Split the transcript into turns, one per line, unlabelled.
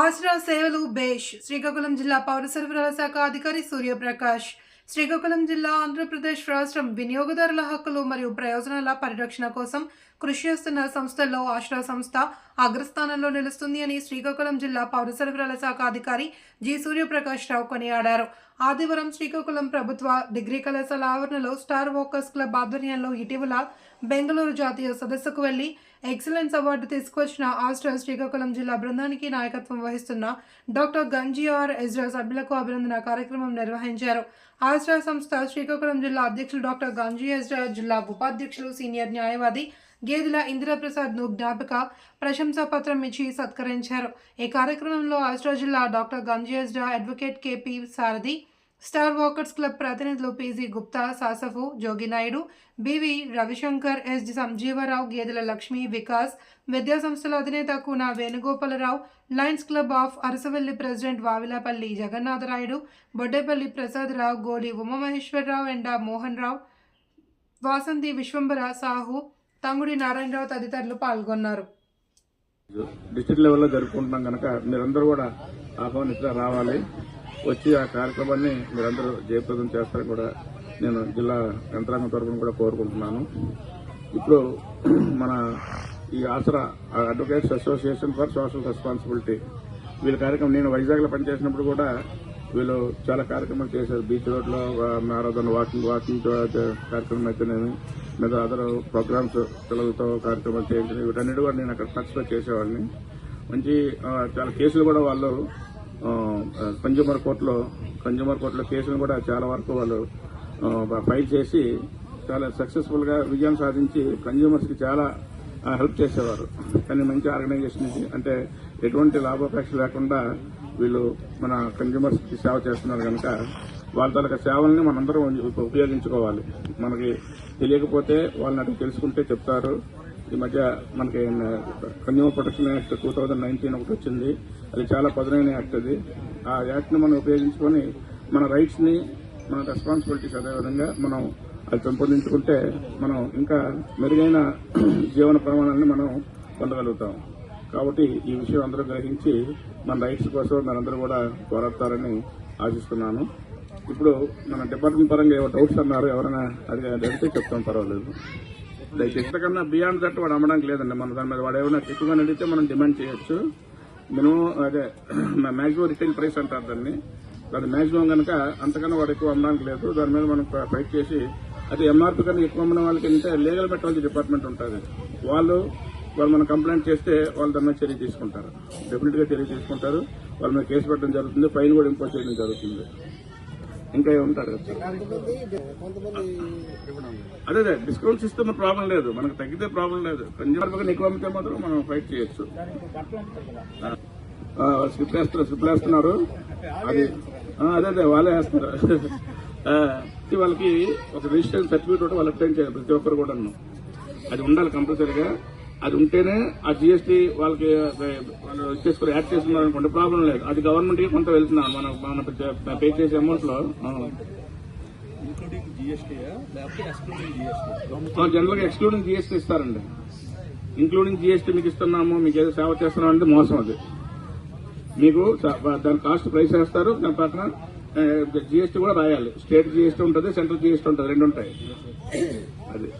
ఆశ్రా సేవలు బేష్. శ్రీకాకుళం జిల్లా పౌర సరఫరాల శాఖ అధికారి సూర్యప్రకాష్. శ్రీకాకుళం జిల్లా ఆంధ్రప్రదేశ్ రాష్ట్రం వినియోగదారుల హక్కులు మరియు ప్రయోజనాల పరిరక్షణ కోసం కృషి చేస్తున్న సంస్థల్లో ఆశ్రా సంస్థ అగ్రస్థానంలో నిలుస్తుంది అని శ్రీకాకుళం జిల్లా పౌర సరఫరాల శాఖ అధికారి జి సూర్యప్రకాష్ రావు కొనియాడారు. ఆదివారం శ్రీకాకుళం ప్రభుత్వ డిగ్రీ కళాశాల ఆవరణలో స్టార్ వాకర్స్ క్లబ్ ఆధ్వర్యంలో ఇటీవల బెంగళూరు జాతీయ సదస్సుకు వెళ్ళి ఎక్సలెన్స్ అవార్డు తీసుకొచ్చిన ఆస్ట్రా శ్రీకాకుళం జిల్లా బృందానికి నాయకత్వం వహిస్తున్న డాక్టర్ గంజీఆర్ ఎజ్రా సభ్యులకు అభినందన కార్యక్రమం నిర్వహించారు. ఆస్ట్రా సంస్థ శ్రీకాకుళం జిల్లా అధ్యక్షులు డాక్టర్ గంజీ ఎజ్రా జిల్లా ఉపాధ్యక్షులు సీనియర్ న్యాయవాది గేదెల ఇందిరాప్రసాద్ను జ్ఞాపక ప్రశంసాపత్రం ఇచ్చి సత్కరించారు. ఈ కార్యక్రమంలో ఆస్ట్రా జిల్లా డాక్టర్ గంజేజ్డా advocate KP Sarathi star walkers club ప్రతినిధులు పీజీ గుప్తా సాసఫు జోగినాయుడు బివి రవిశంకర్ ఎస్. సంజీవరావు గేదెల లక్ష్మి వికాస్ విద్యా సంస్థల అధినేత Koona Venugopalarao lions club of Arasavalli president Vavilapalli Jagannatharayudu Boddepalli Prasadarao Goli Umamaheswararao ఎండా మోహన్ రావు వాసంతి విశ్వంబర సాహు తంగుడి నారాయణరావు తదితరులు పాల్గొన్నారు.
డిస్ట్రిక్ట్ లెవెల్లో జరుపుకుంటున్నాం కనుక మీరందరూ కూడా ఆహ్వానిస్తా రావాలి. వచ్చి ఆ కార్యక్రమాన్ని మీరందరూ జయప్రదం చేస్తారని కూడా నేను జిల్లా యంత్రాంగం తరఫున కూడా కోరుకుంటున్నాను. ఇప్పుడు మన ఈ Asara advocates association for social responsibility వీళ్ళ కార్యక్రమం నేను వైజాగ్లో పనిచేసినప్పుడు కూడా వీళ్ళు చాలా కార్యక్రమాలు చేశారు. బీచ్ రోడ్లో మారాథన్ వాకింగ్ వాకింగ్ కార్యక్రమం అయితేనేమి లేదా అదర్ ప్రోగ్రామ్స్ పిల్లలతో కార్యక్రమాలు చేయించడం వీటన్నిటి కూడా నేను అక్కడ టచ్లో చేసేవాడిని. మంచి చాలా కేసులు కూడా వాళ్ళు కన్జ్యూమర్ కోర్టులో కన్జ్యూమర్ కోర్టులో కేసులు కూడా చాలా వరకు వాళ్ళు ఫైల్ చేసి చాలా సక్సెస్ఫుల్గా విజయం సాధించి కన్జ్యూమర్స్కి చాలా హెల్ప్ చేసేవారు. కానీ మంచి ఆర్గనైజేషన్ అంటే ఎటువంటి లాభాపేక్ష లేకుండా వీళ్ళు మన కన్జ్యూమర్స్కి సేవ చేస్తున్నారు కనుక వాళ్ళ తాలూకా సేవల్ని మనందరం ఉపయోగించుకోవాలి. మనకి తెలియకపోతే వాళ్ళని అడిగి తెలుసుకుంటే చెప్తారు. ఈ మధ్య మనకి consumer protection act two thousand nineteen ఒకటి వచ్చింది. అది చాలా పదునైన యాక్ట్ అది. ఆ యాక్ట్ని మనం ఉపయోగించుకొని మన రైట్స్ని మన రెస్పాన్సిబిలిటీస్ అదేవిధంగా మనం అది పెంపొందించుకుంటే మనం ఇంకా మెరుగైన జీవన ప్రమాణాన్ని మనం పొందగలుగుతాం. కాబట్టి ఈ విషయం అందరూ గ్రహించి మన రైట్స్ కోసం మనందరూ కూడా పోరాడతారని ఆశిస్తున్నాను. ఇప్పుడు మన డిపార్ట్మెంట్ పరంగా ఏవో డౌట్స్ అన్నారు ఎవరైనా అడిగి అడిగితే చెప్తాం పర్వాలేదు. లైక్ ఇంతకన్నా బియాండ్ దట్ వాడు అమ్మడానికి లేదండి. మన దాని మీద వాడు ఏమైనా ఎక్కువగా అడిగితే మనం డిమాండ్ చేయొచ్చు. మినిమం అదే మాక్సిమం రిటైల్ ప్రైస్ అంటారు దాన్ని. దాని మాక్సిమం కనుక అంతకన్నా వాడు ఎక్కువ అమ్మడానికి లేదు. దాని మీద మనం ఫైట్ చేసి అది ఎంఆర్పీ కన్నా ఎక్కువ ఉన్న వాళ్ళకి అంటే లీగల్ మెట్రాలజీ డిపార్ట్మెంట్ ఉంటుంది. వాళ్ళు వాళ్ళు మనం కంప్లైంట్ చేస్తే వాళ్ళు దాని మీద చర్య తీసుకుంటారు. డెఫినెట్గా చర్య తీసుకుంటారు. వాళ్ళ మీద కేసు పెట్టడం జరుగుతుంది. ఫైన్ కూడా ఇంపోజ్ చేయడం జరుగుతుంది. ఇంకా ఉంటారు అదే అదే డిస్కౌంట్స్ ఇస్తే మన ప్రాబ్లం లేదు. మనకు తగ్గితే ప్రాబ్లం లేదు. కన్జ్యూమర్ ఎక్కువ అమ్మితే మాత్రం మనం ఫైట్ చేయొచ్చు. స్లిప్ వేస్తున్నారు స్లిప్ వేస్తున్నారు అది అదే అదే వాళ్ళే వేస్తున్నారు. వాళ్ళకి ఒక రిజిస్ట్రేషన్ సర్టిఫికేట్ ఒకటి వాళ్ళు అప్లై చేయాలి ప్రతి ఒక్కరు కూడా అది ఉండాలి కంపల్సరీగా. అది ఉంటేనే ఆ జిఎస్టీ వాళ్ళకి వాళ్ళు చేసుకుని యాడ్ చేసుకున్నారు అనుకోండి ప్రాబ్లం లేదు. అది గవర్నమెంట్కి కొంత వెళ్తున్నాం మన మన పే చేసే
అమౌంట్లో జనరల్గా ఎక్స్క్లూడింగ్ జిఎస్టీ
ఇస్తారండి. ఇంక్లూడింగ్ జిఎస్టీ మీకు ఇస్తున్నాము మీకు ఏదో సేవ చేస్తున్నాం అంటే మోసం అది. మీకు దాని కాస్ట్ ప్రైస్ వేస్తారు దాని పక్కన జిఎస్టీ కూడా రాయాలి. స్టేట్ జిఎస్టీ ఉంటుంది సెంట్రల్ జిఎస్టీ ఉంటుంది రెండు ఉంటాయి. అది.